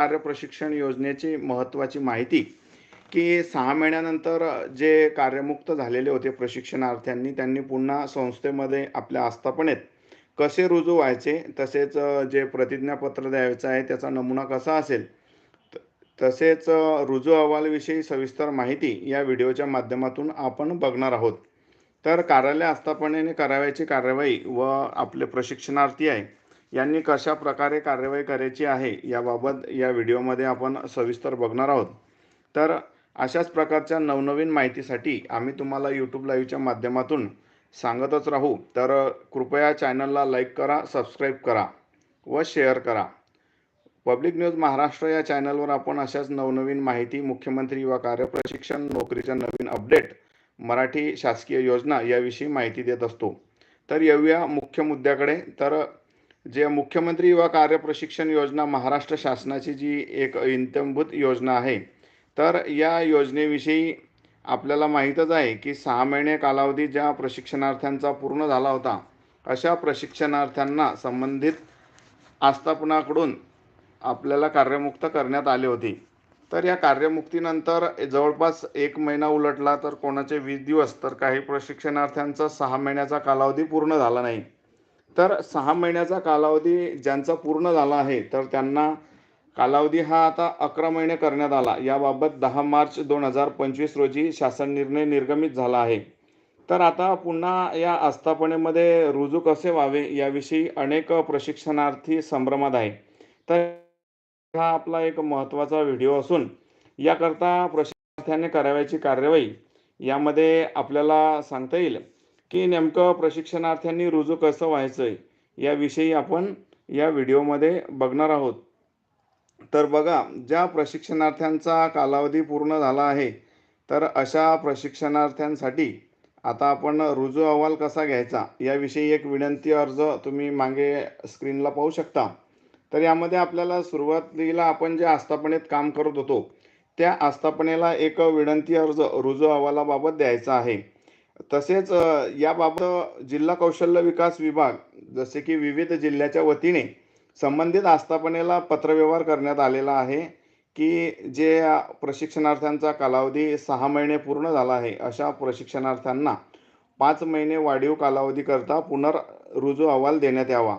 कार्य प्रशिक्षण योजनेची महत्त्वाची माहिती की सहा महिन्यानंतर जे कार्यमुक्त झालेले होते प्रशिक्षणार्थ्यांनी त्यांनी पुन्हा संस्थेमध्ये आपल्या आस्थापनेत कसे रुजू व्हायचे तसेच जे प्रतिज्ञापत्र द्यायचं आहे त्याचा नमुना कसा असेल त- तसेच रुजू अहवालविषयी सविस्तर माहिती या व्हिडिओच्या माध्यमातून आपण बघणार आहोत. तर कार्यालय आस्थापनेने करावयाची कार्यवाही व आपले प्रशिक्षणार्थी आहे यांनी कशा प्रकारे कार्यवाही करायची आहे याबाबत या व्हिडिओमध्ये आपण सविस्तर बघणार आहोत. तर अशाच प्रकारच्या नवनवीन माहितीसाठी आम्ही तुम्हाला यूट्यूब लाईव्हच्या माध्यमातून सांगतच राहू. तर कृपया चॅनलला लाईक करा सबस्क्राईब करा व शेअर करा. पब्लिक न्यूज महाराष्ट्र या चॅनलवर आपण अशाच नवनवीन माहिती मुख्यमंत्री व कार्यप्रशिक्षण नोकरीच्या नवीन अपडेट मराठी शासकीय योजना याविषयी माहिती देत असतो. तर येऊया मुख्य मुद्द्याकडे. तर जे मुख्यमंत्री युवा कार्य प्रशिक्षण योजना महाराष्ट्र शासनाची जी एक इत्यंभूत योजना आहे तर या योजनेविषयी आपल्याला माहीतच आहे की सहा महिने कालावधी ज्या प्रशिक्षणार्थ्यांचा पूर्ण झाला होता अशा प्रशिक्षणार्थ्यांना संबंधित आस्थापनाकडून आपल्याला कार्यमुक्त करण्यात आले होते. तर या कार्यमुक्तीनंतर जवळपास एक महिना उलटला तर कोणाचे वीस दिवस तर काही प्रशिक्षणार्थ्यांचा सहा महिन्याचा कालावधी पूर्ण झाला नाही. तर सहा महिन्याचा कालावधी ज्यांचा पूर्ण झाला आहे तर त्यांना कालावधी हा आता अकरा महिने करण्यात आला. याबाबत दहा मार्च दोन हजार पंचवीस रोजी शासन निर्णय निर्गमित झाला आहे. तर आता पुन्हा या आस्थापनेमध्ये रुजू कसे व्हावे याविषयी अनेक प्रशिक्षणार्थी संभ्रमात आहे. तर हा आपला एक महत्त्वाचा व्हिडिओ असून याकरता प्रशिक्षणार्थ्याने करावयाची कार्यवाही यामध्ये आपल्याला सांगता येईल. की नेमकं प्रशिक्षणार्थ्यांनी रुजू कसं व्हायचं आहे याविषयी आपण या व्हिडिओमध्ये बघणार आहोत. तर बघा ज्या प्रशिक्षणार्थ्यांचा कालावधी पूर्ण झाला आहे तर अशा प्रशिक्षणार्थ्यांसाठी आता आपण रुजू अहवाल कसा घ्यायचा याविषयी एक विनंती अर्ज तुम्ही मागे स्क्रीनला पाहू शकता. तर यामध्ये आपल्याला सुरुवातीला आपण ज्या आस्थापनेत काम करत होतो त्या आस्थापनेला एक विनंती अर्ज रुजू अहवालाबाबत द्यायचा आहे. तसेच याबाबत जिल्हा कौशल्य विकास विभाग जसे की विविध जिल्ह्याच्या वतीने संबंधित आस्थापनेला पत्रव्यवहार करण्यात आलेला आहे की जे प्रशिक्षणार्थ्यांचा कालावधी सहा महिने पूर्ण झाला आहे अशा प्रशिक्षणार्थ्यांना पाच महिने वाढीव कालावधीकरता पुनर रुजू अहवाल देण्यात यावा.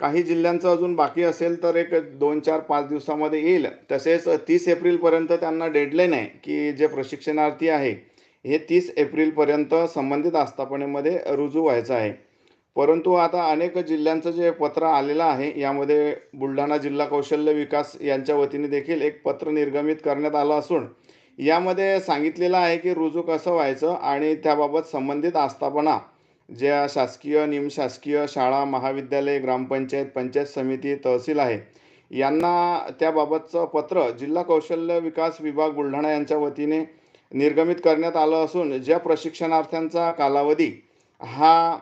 काही जिल्ह्यांचं अजून बाकी असेल तर एक दोन चार पाच दिवसामध्ये येईल. तसेच तीस एप्रिलपर्यंत त्यांना डेडलाईन आहे की जे प्रशिक्षणार्थी आहे हे तीस एप्रिलपर्यंत संबंधित आस्थापनेमध्ये रुजू व्हायचं आहे. परंतु आता अनेक जिल्ह्यांचं जे पत्र आलेलं आहे यामध्ये बुलढाणा जिल्हा कौशल्य विकास यांच्या वतीने देखील एक पत्र निर्गमित करण्यात आलं असून यामध्ये सांगितलेलं आहे की रुजू कसं व्हायचं आणि त्याबाबत संबंधित आस्थापना ज्या शासकीय निमशासकीय शाळा महाविद्यालय ग्रामपंचायत पंचायत समिती तहसील आहे यांना त्याबाबतचं पत्र जिल्हा कौशल्य विकास विभाग बुलढाणा यांच्या वतीने निर्गमित करण्यात आलं असून ज्या प्रशिक्षणार्थ्यांचा कालावधी हा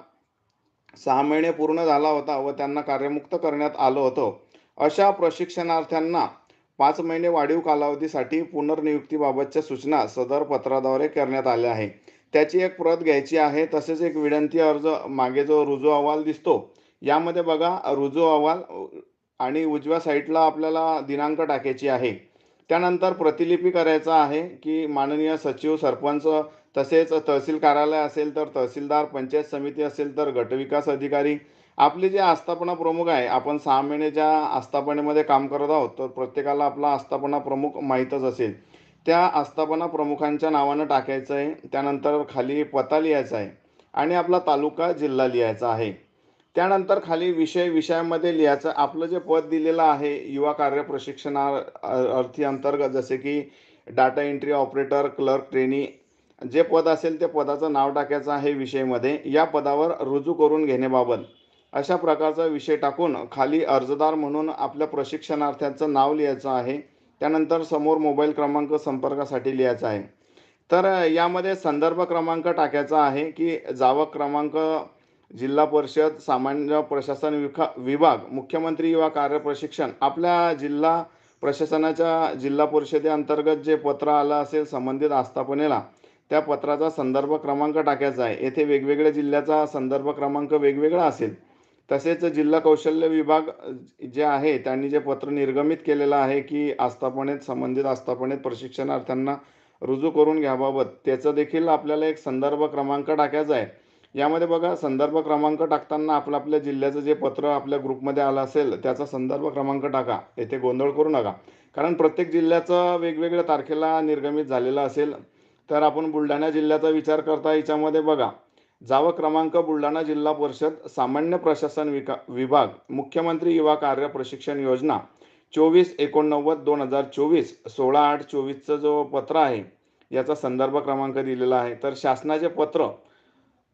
सहा महिने पूर्ण झाला होता व त्यांना कार्यमुक्त करण्यात आलं होतं अशा प्रशिक्षणार्थ्यांना पाच महिने वाढीव कालावधीसाठी पुनर्नियुक्तीबाबतच्या सूचना सदर पत्राद्वारे करण्यात आल्या आहे त्याची एक प्रत घ्यायची आहे तसेच एक विनंती अर्ज मागे जो रुजू अहवाल दिसतो यामध्ये बघा रुजू अहवाल आणि उजव्या साईडला आपल्याला दिनांक टाकायची आहे. त्यानंतर प्रतिलिपी करायचा आहे की माननीय सचिव सरपंच तसेच तहसील कार्यालय असेल तर तहसीलदार पंचायत समिती असेल तर गटविकास अधिकारी. आपले जे आस्थापना प्रमुख आहे आपण सहा महिने ज्या आस्थापनेमध्ये काम करत आहोत तर प्रत्येकाला आपला आस्थापना प्रमुख माहीतच असेल. त्या आस्थापना प्रमुखांच्या नावानं टाकायचं आहे त्यानंतर खाली पत्ता लिहायचा आहे आणि आपला तालुका जिल्हा लिहायचा आहे. त्यानंतर खाली विषय विषयामध्ये लिहायचं. आपलं जे पद दिलेलं आहे युवा कार्य प्रशिक्षणा अर्थी अंतर्गत जसे की data entry operator clerk trainee जे पद असेल ते पदाचं नाव टाकायचं आहे विषयमध्ये. या पदावर रुजू करून घेण्याबाबत अशा प्रकारचा विषय टाकून खाली अर्जदार म्हणून आपल्या प्रशिक्षणार्थ्यांचं नाव लिहायचं आहे. त्यानंतर समोर मोबाईल क्रमांक संपर्कासाठी लिहायचा आहे. तर यामध्ये संदर्भ क्रमांक टाकायचा आहे की जावक क्रमांक जिल्हा परिषद सामान्य प्रशासन विखा विभाग मुख्यमंत्री युवा कार्य प्रशिक्षण. आपल्या जिल्हा प्रशासनाच्या जिल्हा परिषदेअंतर्गत जे पत्र आलं असेल संबंधित आस्थापनेला त्या पत्राचा संदर्भ क्रमांक टाकायचा आहे. येथे वेगवेगळ्या जिल्ह्याचा संदर्भ क्रमांक वेगवेगळा असेल. तसेच जिल्हा कौशल्य विभाग जे आहे त्यांनी जे पत्र निर्गमित केलेलं आहे की आस्थापनेत संबंधित आस्थापनेत प्रशिक्षणार्थ्यांना रुजू करून घ्याबाबत त्याचं देखील आपल्याला एक संदर्भ क्रमांक टाकायचा आहे. यामध्ये बघा संदर्भ क्रमांक टाकताना आपलं आपल्या जिल्ह्याचं जे पत्र आपल्या ग्रुपमध्ये आलं असेल त्याचा संदर्भ क्रमांक टाका. येथे गोंधळ करू नका. कारण प्रत्येक जिल्ह्याचं वेगवेगळ्या तारखेला निर्गमित झालेलं असेल तर आपण बुलढाणा जिल्ह्याचा विचार करता याच्यामध्ये बघा. जावं क्रमांक बुलढाणा जिल्हा परिषद सामान्य प्रशासन विका विभाग मुख्यमंत्री युवा कार्य प्रशिक्षण योजना चोवीस एकोणनव्वद दोन हजार चोवीस सोळा आठ चोवीसचं जो पत्र आहे याचा संदर्भ क्रमांक दिलेला आहे. तर शासनाचे पत्र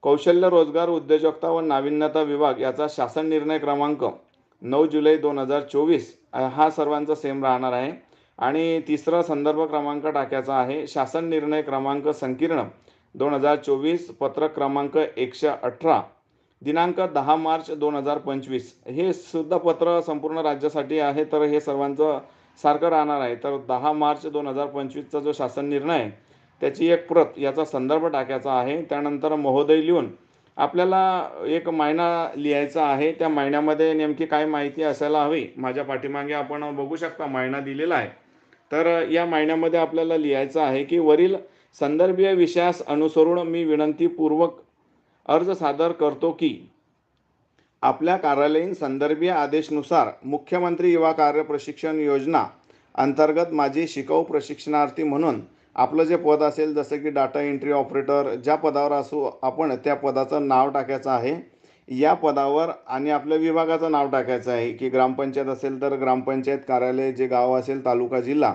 कौशल्य रोजगार उद्योजकता व नाविन्यता विभाग याचा शासन निर्णय क्रमांक नऊ जुलै दोन हजार चोवीस हा सर्वांचा सेम राहणार आहे. आणि तिसरा संदर्भ क्रमांक टाक्याचा आहे. शासन निर्णय क्रमांक संकीर्ण दोन हजार चोवीस पत्रक क्रमांक एकशे अठरा दिनांक दहा मार्च दोन हजार पंचवीस. हे सुद्धा पत्र संपूर्ण राज्यासाठी आहे तर हे सर्वांचं सारखं राहणार आहे. तर दहा मार्च दोन हजार पंचवीसचा जो शासन निर्णय आहे त्याची एक प्रत याचा संदर्भ टाकायचा आहे. त्यानंतर महोदय लिहून आपल्याला एक मायना लिहायचा आहे. त्या महिन्यामध्ये नेमकी काय माहिती असायला हवी? माझ्या पाठीमागे आपण बघू शकता मायना दिलेला आहे. तर या मायन्यामध्ये आपल्याला लिहायचं आहे की वरील संदर्भीय विषयास अनुसरून मी विनंतीपूर्वक अर्ज सादर करतो की आपल्या कार्यालयीन संदर्भीय आदेशनुसार मुख्यमंत्री युवा कार्य प्रशिक्षण योजना अंतर्गत माझी शिकाऊ प्रशिक्षणार्थी म्हणून आपलं जे पद असेल जसं की डाटा एंट्री ऑपरेटर ज्या पदावर असू आपण त्या पदाचं नाव टाकायचं आहे. या पदावर आणि आपल्या विभागाचं नाव टाकायचं आहे की ग्रामपंचायत असेल तर ग्रामपंचायत कार्यालय जे गाव असेल तालुका जिल्हा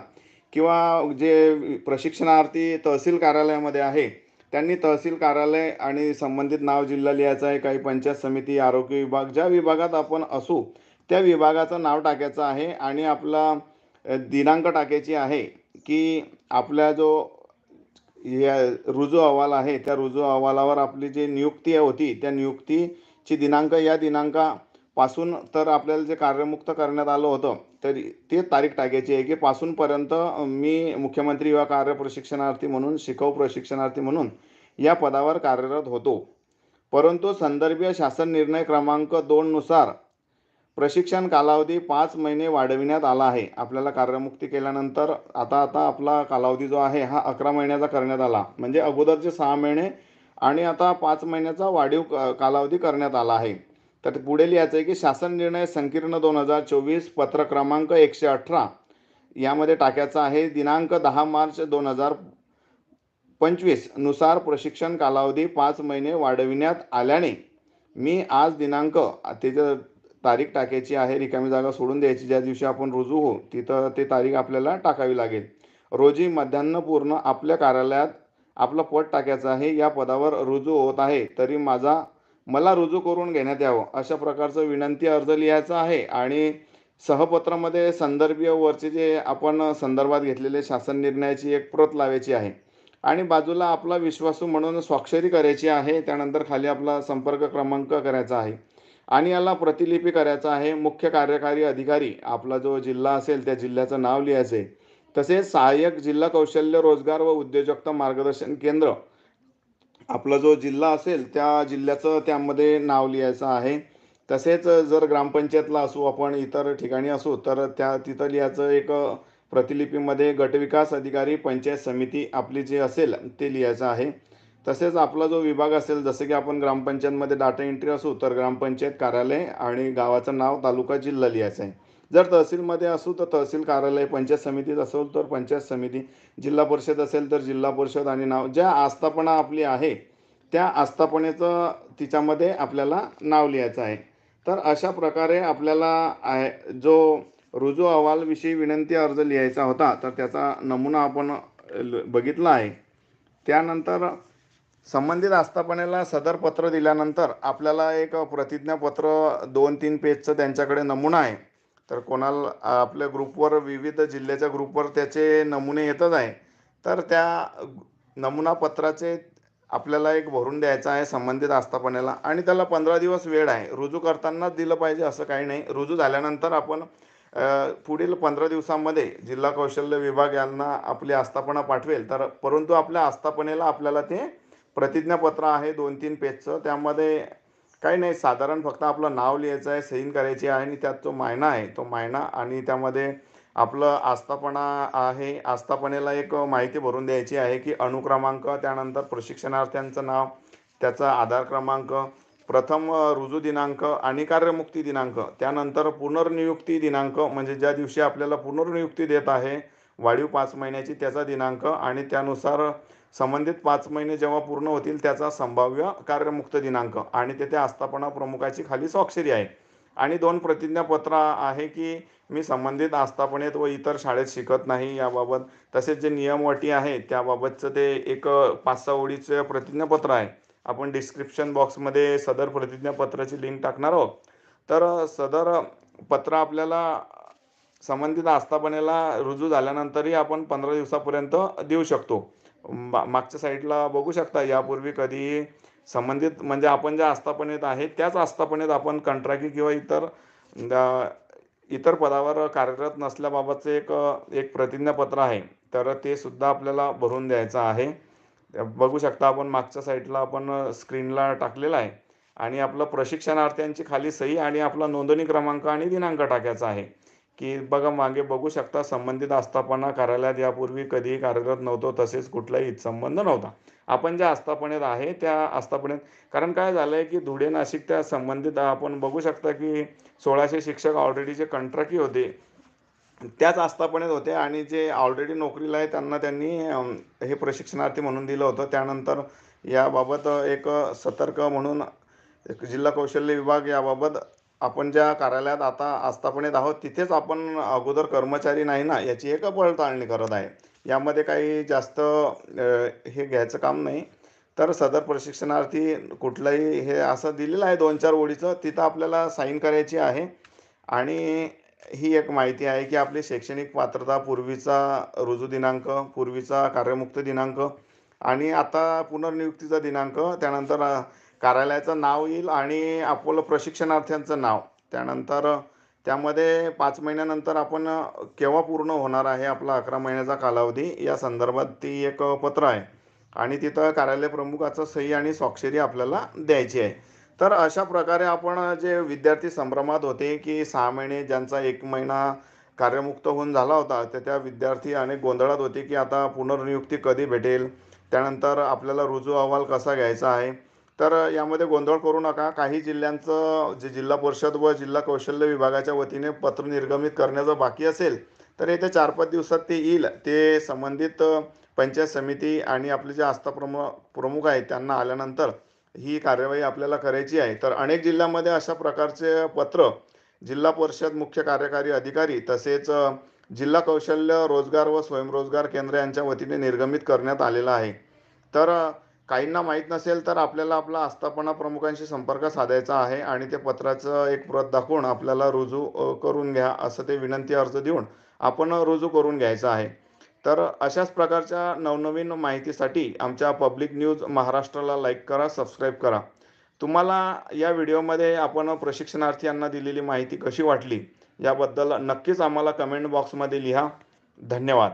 किंवा जे प्रशिक्षणार्थी तहसील कार्यालयामध्ये आहे त्यांनी तहसील कार्यालय आणि संबंधित नाव जिल्हा लिहायचं आहे. काही पंचायत समिती आरोग्य विभाग ज्या विभागात आपण असू त्या विभागाचं नाव टाकायचं आहे आणि आपला दिनांक टाकायची आहे. की आपला जो या रुजू अहवाल आहे त्या रुजू अहवालावर आपली जी नियुक्ती होती त्या नियुक्तीची दिनांक या दिनांकापासून तर आपल्याला जे कार्यमुक्त करण्यात आलं होतं तर ते तारीख टाकायची आहे की पासूनपर्यंत मी मुख्यमंत्री युवा कार्य प्रशिक्षणार्थी म्हणून शिकाऊ प्रशिक्षणार्थी म्हणून या पदावर कार्यरत होतो. परंतु संदर्भीय शासन निर्णय क्रमांक दोननुसार प्रशिक्षण कालावधी पाच महिने वाढविण्यात आला आहे. आपल्याला कार्यमुक्ती केल्यानंतर आता आता आपला कालावधी जो आहे हा अकरा महिन्याचा करण्यात आला. म्हणजे अगोदरचे सहा महिने आणि आता पाच महिन्याचा वाढीव कालावधी करण्यात आला आहे. तर पुढे लिहायचं आहे की शासन निर्णय संकीर्ण दोन हजार चोवीस पत्र क्रमांक एकशे अठरा यामध्ये टाक्याचा आहे. दिनांक दहा मार्च दोन हजार पंचवीसनुसार प्रशिक्षण कालावधी पाच महिने वाढविण्यात आल्याने मी आज दिनांक त्याचं तारीख टाकायची आहे रिकामी जागा सोडून द्यायची ज्या दिवशी आपण रुजू हो तिथं ते तारीख आपल्याला टाकावी लागेल. रोजी मध्यान्ह पूर्ण आपल्या कार्यालयात आपलं पद टाकायचं आहे या पदावर रुजू होत आहे तरी माझा मला रुजू करून घेण्यात यावं अशा प्रकारचं विनंती अर्ज लिहायचा आहे. आणि सहपत्रामध्ये संदर्भीय वरचे जे आपण संदर्भात घेतलेले शासन निर्णयाची एक प्रत लावायची आहे. आणि बाजूला आपला विश्वासू म्हणून स्वाक्षरी करायची आहे त्यानंतर खाली आपला संपर्क क्रमांक करायचा आहे. आणि याला प्रतिलिपी करायचा आहे. मुख्य कार्यकारी अधिकारी आपला जो जिल्हा असेल त्या जिल्ह्याचं नाव लिहायचं आहे तसेच सहाय्यक जिल्हा कौशल्य रोजगार व उद्योजकता मार्गदर्शन केंद्र आपला जो जिल्हा असेल त्या जिल्ह्याचं त्यामध्ये नाव लिहायचं आहे. तसेच जर ग्रामपंचायतला असू आपण इतर ठिकाणी असू तर त्या तिथं लिहायचं एक प्रतिलिपीमध्ये गटविकास अधिकारी पंचायत समिती आपली जी असेल ते लिहायचं आहे. तसेच आपला जो विभाग असेल जसं की आपण ग्रामपंचायतमध्ये डाटा एंट्री असू तर ग्रामपंचायत कार्यालय आणि गावाचं नाव तालुका जिल्हा लिहायचं आहे. जर तहसीलमध्ये असू तर तहसील कार्यालय पंचायत समितीत असेल तर पंचायत समिती जिल्हा परिषद असेल तर जिल्हा परिषद आणि नाव ज्या आस्थापना आपली आहे त्या आस्थापनेचं तिच्यामध्ये आपल्याला नाव लिहायचं आहे. तर अशा प्रकारे आपल्याला आहे- जो रुजू अहवालविषयी विनंती अर्ज लिहायचा होता तर त्याचा नमुना आपण ल- बघितला आहे. त्यानंतर संबंधित आस्थापनेला सदर पत्र दिल्यानंतर आपल्याला एक प्रतिज्ञापत्र दोन तीन पेजचं त्यांच्याकडे नमुना आहे. तर कोणाला आपल्या ग्रुपवर विविध जिल्ह्याच्या ग्रुपवर त्याचे नमुने येतच आहे. तर त्या नमुना पत्राचे आपल्याला एक भरून द्यायचं आहे संबंधित आस्थापनेला. आणि त्याला पंधरा दिवस वेळ आहे. रुजू करतानाच दिलं पाहिजे असं काही नाही. रुजू झाल्यानंतर आपण पुढील पंधरा दिवसामध्ये जिल्हा कौशल्य विभाग यांना आपली आस्थापना पाठवेल. तर परंतु आपल्या आस्थापनेला आपल्याला ते प्रतिज्ञापत्र आहे दोन तीन पेजचं. त्यामध्ये काही नाही साधारण फक्त आपलं नाव लिहायचं आहे सहीन करायची आहे आणि त्यात जो मायना आहे तो मायना आणि त्यामध्ये आपलं आस्थापना आहे. आस्थापनेला एक माहिती भरून द्यायची आहे की अनुक्रमांक त्यानंतर प्रशिक्षणार्थ्यांचं नाव त्याचा आधार क्रमांक प्रथम रुजू दिनांक आणि कार्यमुक्ती दिनांक त्यानंतर पुनर्नियुक्ती दिनांक म्हणजे ज्या दिवशी आपल्याला पुनर्नियुक्ती देत आहे वाढीव पाच महिन्याची त्याचा दिनांक आणि त्यानुसार संबंधित पाच महिने जेव्हा पूर्ण होतील त्याचा संभाव्य कार्यमुक्त दिनांक. आणि तेथे आस्थापना प्रमुखाची खाली स्वाक्षरी आहे. आणि दोन प्रतिज्ञापत्र आहे की मी संबंधित आस्थापनेत व इतर शाळेत शिकत नाही याबाबत तसेच जे नियम अटी आहे त्याबाबतचं ते एक पाच सहा ओळीचं प्रतिज्ञापत्र आहे. आपण डिस्क्रिप्शन बॉक्समध्ये सदर प्रतिज्ञापत्राची लिंक टाकणार आहोत. तर सदर पत्र आपल्याला संबंधित आस्थापनेला रुजू झाल्यानंतरही आपण पंधरा दिवसापर्यंत देऊ शकतो. मा मागच्या साईडला बघू शकता यापूर्वी कधी संबंधित म्हणजे आपण ज्या आस्थापनेत आहे त्याच आस्थापनेत आपण कंत्राटी किंवा इतर इतर पदावर कार्यरत नसल्याबाबतचं एक एक प्रतिज्ञापत्र आहे. तर ते सुद्धा आपल्याला भरून द्यायचं आहे. बघू शकता आपण मागच्या साईडला आपण स्क्रीनला टाकलेलं आहे. आणि आपलं प्रशिक्षणार्थ्यांची खाली सही आणि आपला नोंदणी क्रमांक आणि दिनांक टाकायचा आहे. की बघा मागे बघू शकता संबंधित आस्थापना कार्यालयात यापूर्वी कधीही कार्यरत नव्हतो तसेच कुठलाही संबंध नव्हता. आपण ज्या आस्थापनेत आहे त्या आस्थापनेत कारण काय झालं आहे की धुळे नाशिक त्या संबंधित आपण बघू शकता की सोळाशे शिक्षक ऑलरेडीचे कंत्राटी होते त्याच आस्थापनेत होते आणि जे ऑलरेडी नोकरीला आहे त्यांना त्यांनी हे प्रशिक्षणार्थी म्हणून दिलं होतं. त्यानंतर याबाबत एक सतर्क म्हणून एक जिल्हा कौशल्य विभाग याबाबत आपण ज्या कार्यालयात आता आस्थापनेत आहोत तिथेच आपण अगोदर कर्मचारी नाही ना याची एक पडताळणी करत आहे. यामध्ये काही जास्त हे घ्यायचं काम नाही. तर सदर प्रशिक्षणार्थी कुठलंही हे असं दिलेलं आहे दोन चार ओळीचं तिथं आपल्याला साईन करायची आहे. आणि ही एक माहिती आहे की आपली शैक्षणिक पात्रता पूर्वीचा रुजू दिनांक पूर्वीचा कार्यमुक्त दिनांक आणि आता पुनर्नियुक्तीचा दिनांक त्यानंतर कार्यालयाचं नाव येईल आणि अपोलो प्रशिक्षणार्थ्यांचं नाव. त्यानंतर त्यामध्ये पाच महिन्यानंतर आपण केव्हा पूर्ण होणार आहे आपला अकरा महिन्याचा कालावधी या संदर्भात ती एक पत्र आहे. आणि तिथं कार्यालय प्रमुखाचं सही आणि स्वाक्षरी आपल्याला द्यायची आहे. तर अशा प्रकारे आपण जे विद्यार्थी संभ्रमात होते की सहा महिने ज्यांचा एक महिना कार्यमुक्त होऊन झाला होता तर त्या विद्यार्थी अनेक गोंधळात होते की आता पुनर्नियुक्ती कधी भेटेल? त्यानंतर आपल्याला रुजू अहवाल कसा घ्यायचा आहे? तर यामध्ये गोंधळ करू नका. काही जिल्ह्यांचं जे जिल्हा परिषद व जिल्हा कौशल्य विभागाच्या वतीने पत्र निर्गमित करण्याचं बाकी असेल तर येत्या चार पाच दिवसात ते येईल. ते संबंधित पंचायत समिती आणि आपले जे आस्था प्रमुख प्रमुख आहेत त्यांना आल्यानंतर ही कार्यवाही आपल्याला करायची आहे. तर अनेक जिल्ह्यामध्ये अशा प्रकारचे पत्र जिल्हा परिषद मुख्य कार्यकारी अधिकारी तसेच जिल्हा कौशल्य रोजगार व स्वयंरोजगार केंद्र यांच्या वतीने निर्गमित करण्यात आलेलं आहे. तर काहींना माहीत नसेल तर आपल्याला आपला आस्थापना प्रमुखांशी संपर्क साधायचा आहे आणि ते पत्राचं एक प्रत दाखवून आपल्याला रुजू करून घ्या असं ते विनंती अर्ज देऊन आपण रुजू करून घ्यायचं आहे. तर अशाच प्रकारच्या नवनवीन माहितीसाठी आमच्या पब्लिक न्यूज महाराष्ट्राला लाईक करा सबस्क्राईब करा. तुम्हाला या व्हिडिओमध्ये आपण प्रशिक्षणार्थींना दिलेली माहिती कशी वाटली याबद्दल नक्कीच आम्हाला कमेंट बॉक्समध्ये लिहा. धन्यवाद.